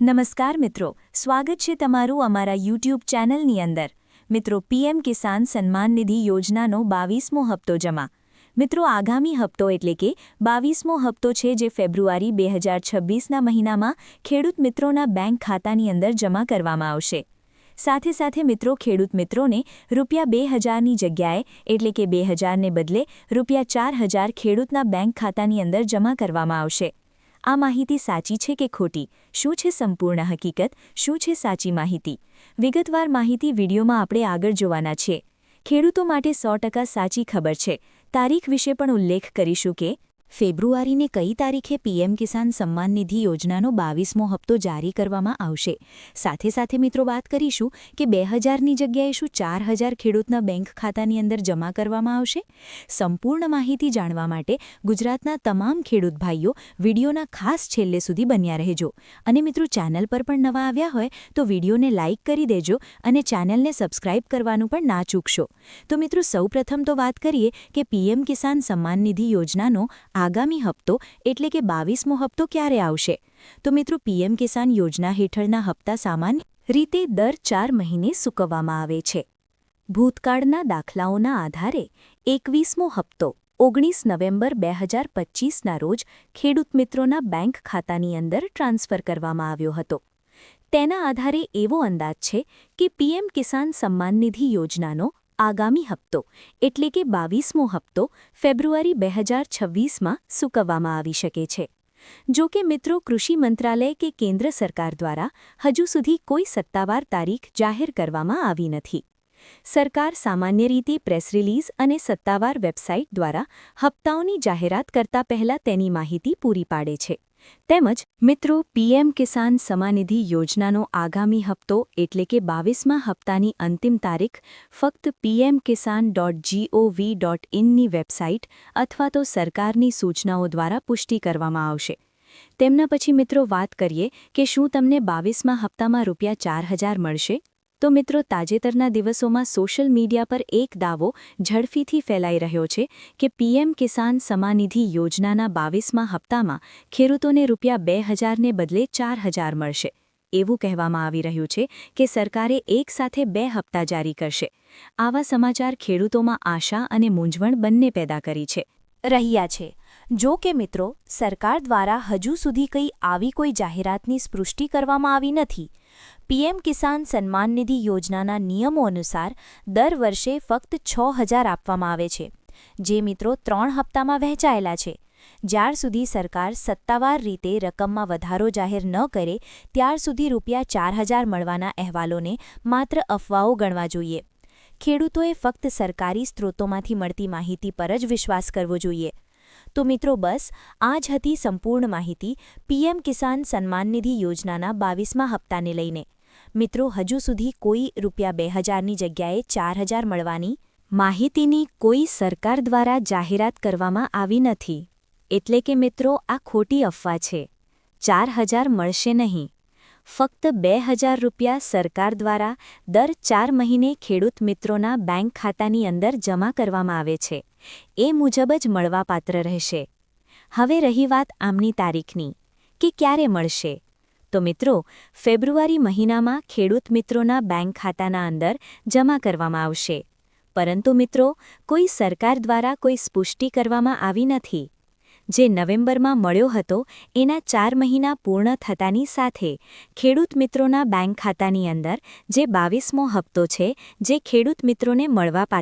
નમસ્કાર મિત્રો, સ્વાગત છે તમારું અમારા યુટ્યુબ ચેનલની અંદર. મિત્રો, પીએમ કિસાન સન્માન નિધિ યોજનાનો બાવીસમો હપ્તો જમા. મિત્રો, આગામી હપ્તો એટલે કે બાવીસમો હપ્તો છે જે ફેબ્રુઆરી બે હજાર છવ્વીસના મહિનામાં ખેડૂત મિત્રોના બેંક ખાતાની અંદર જમા કરવામાં આવશે. સાથે સાથે મિત્રો, ખેડૂત મિત્રોને રૂપિયા બે હજારની જગ્યાએ એટલે કે બે હજારને બદલે રૂપિયા ચાર હજાર ખેડૂતના બેંક ખાતાની અંદર જમા કરવામાં આવશે. આ માહિતી સાચી છે કે ખોટી? શું છે સંપૂર્ણ હકીકત? શું છે સાચી માહિતી? વિગતવાર માહિતી વિડીયોમાં આપણે આગળ જોવાના છે. ખેડૂતો માટે સો સાચી ખબર છે. તારીખ વિશે પણ ઉલ્લેખ કરીશું કે ફેબ્રુઆરીને કઈ તારીખે પીએમ કિસાન સન્માન નિધિ યોજનાનો બાવીસમો હપ્તો જારી કરવામાં આવશે? સાથે સાથે મિત્રો વાત કરીશું કે બે હજારની જગ્યાએ શું ચાર હજાર ખેડૂતના બેંક ખાતાની અંદર જમા કરવામાં આવશે? સંપૂર્ણ માહિતી જાણવા માટે ગુજરાતના તમામ ખેડૂત ભાઈઓ વિડીયોના ખાસ છેલ્લે સુધી બન્યા રહેજો. અને મિત્રો ચેનલ પર પણ નવા આવ્યા હોય તો વિડીયોને લાઇક કરી દેજો અને ચેનલને સબસ્ક્રાઇબ કરવાનું પણ ના ચૂકશો. તો મિત્રો સૌપ્રથમ તો વાત કરીએ કે પીએમ કિસાન સન્માન નિધિ યોજનાનો આગામી હપ્તો એટલે કે બાવીસમો હપ્તો ક્યારે આવશે? તો મિત્રો, પીએમ કિસાન યોજના હેઠળના હપ્તા સામાન્ય રીતે દર ચાર મહિને સૂકવવામાં આવે છે. ભૂતકાળના દાખલાઓના આધારે એકવીસમો હપ્તો ઓગણીસ નવેમ્બર બે હજાર પચીસના રોજ ખેડૂત મિત્રોના બેંક ખાતાની અંદર ટ્રાન્સફર કરવામાં આવ્યો હતો. તેના આધારે એવો અંદાજ છે કે પીએમ કિસાન સન્માન નિધિ યોજનાનો આગામી હપ્તો, એટલે કે બાવીસમો હપ્તો, ફેબ્રુઆરી બે હજાર છવ્વીસમાં સૂકવવામાં આવી શકે છે. જો કે મિત્રો, કૃષિ મંત્રાલય કે કેન્દ્ર સરકાર દ્વારા હજુ સુધી કોઈ સત્તાવાર તારીખ જાહેર કરવામાં આવી નથી. સરકાર સામાન્ય રીતે પ્રેસ રિલીઝ અને સત્તાવાર વેબસાઇટ દ્વારા હપ્તાઓની જાહેરાત કરતા પહેલા તેની માહિતી પૂરી પાડે છે. તેમજ, મિત્રો, પીએમ કિસાન સમાનિધિ યોજનાનો આગામી હપ્તો એટલે કે બાવીસમા હપ્તાની અંતિમ તારીખ ફક્ત PM Kisan dot GOV dot ઇનની website અથવા તો સરકારની સૂચનાઓ દ્વારા પુષ્ટિ કરવામાં આવશે. તેમના પછી, મિત્રો, વાત કરીએ કે શું તમને બાવીસમા હપ્તામાં રૂપિયા ચાર હજાર મળશે? તો મિત્રો, તાજેતરના દિવસોમાં સોશિયલ મીડિયા પર એક દાવો ઝડપીથી ફેલાઈ રહ્યો છે કે પીએમ કિસાન સમાનિધિ યોજનાના બાવીસમાં હપ્તામાં ખેડૂતોને રૂપિયા બે હજારને બદલે ચાર હજાર મળશે. એવું કહેવામાં આવી રહ્યું છે કે સરકારે એક સાથે બે હપ્તા જારી કરશે. આવા સમાચાર ખેડૂતોમાં આશા અને મૂંઝવણ બંને પેદા કરી છે. રહ્યા છે. જો કે મિત્રો, સરકાર દ્વારા હજુ સુધી કંઈ આવી કોઈ જાહેરાતની સ્પૃષ્ટિ કરવામાં આવી નથી. પીએમ કિસાન સન્માન નિધિ યોજનાના નિયમો અનુસાર દર વર્ષે ફક્ત છ હજાર આપવામાં આવે છે, જે મિત્રો ત્રણ હપ્તામાં વહેંચાયેલા છે. જ્યાર સુધી સરકાર સત્તાવાર રીતે રકમમાં વધારો જાહેર ન કરે, ત્યાર સુધી રૂપિયા ચાર હજાર મળવાના અહેવાલોને માત્ર અફવાઓ ગણવા જોઈએ. ખેડૂતોએ ફક્ત સરકારી સ્ત્રોતોમાંથી મળતી માહિતી પર જ વિશ્વાસ કરવો જોઈએ. તો મિત્રો બસ, આ જ હતી સંપૂર્ણ માહિતી પીએમ કિસાન સન્માન નિધિ યોજનાના બાવીસમા હપ્તાને લઈને. મિત્રો, હજુ સુધી કોઈ રૂપિયા બે હજારની જગ્યાએ ચાર હજાર મળવાની માહિતીની કોઈ સરકાર દ્વારા જાહેરાત કરવામાં આવી નથી. એટલે કે મિત્રો, આ ખોટી અફવા છે. ચાર હજાર મળશે નહીં. ફક્ત બે હજાર રૂપિયા સરકાર દ્વારા દર ચાર મહિને ખેડૂત મિત્રોના બેંક ખાતાની અંદર જમા કરવામાં આવે છે. એ મુજબ જ મળવાપાત્ર રહેશે. હવે રહી વાત આમની તારીખની, કે ક્યારે મળશે? તો મિત્રો, ફેબ્રુઆરી મહિનામાં ખેડૂત મિત્રોના બેંક ખાતાના અંદર જમા કરવામાં આવશે. પરંતુ મિત્રો, કોઈ સરકાર દ્વારા કોઈ સ્પુષ્ટિ કરવામાં આવી નથી. જે નવેમ્બરમાં મળ્યો હતો, એના ચાર મહિના પૂર્ણ થતાની સાથે, ખેડૂત મિત્રોના બેંક ખાતાની અંદર, જે બાવીસમો હપ્તો છે, જે ખેડૂત મિત્રોને મળવાપાત્ર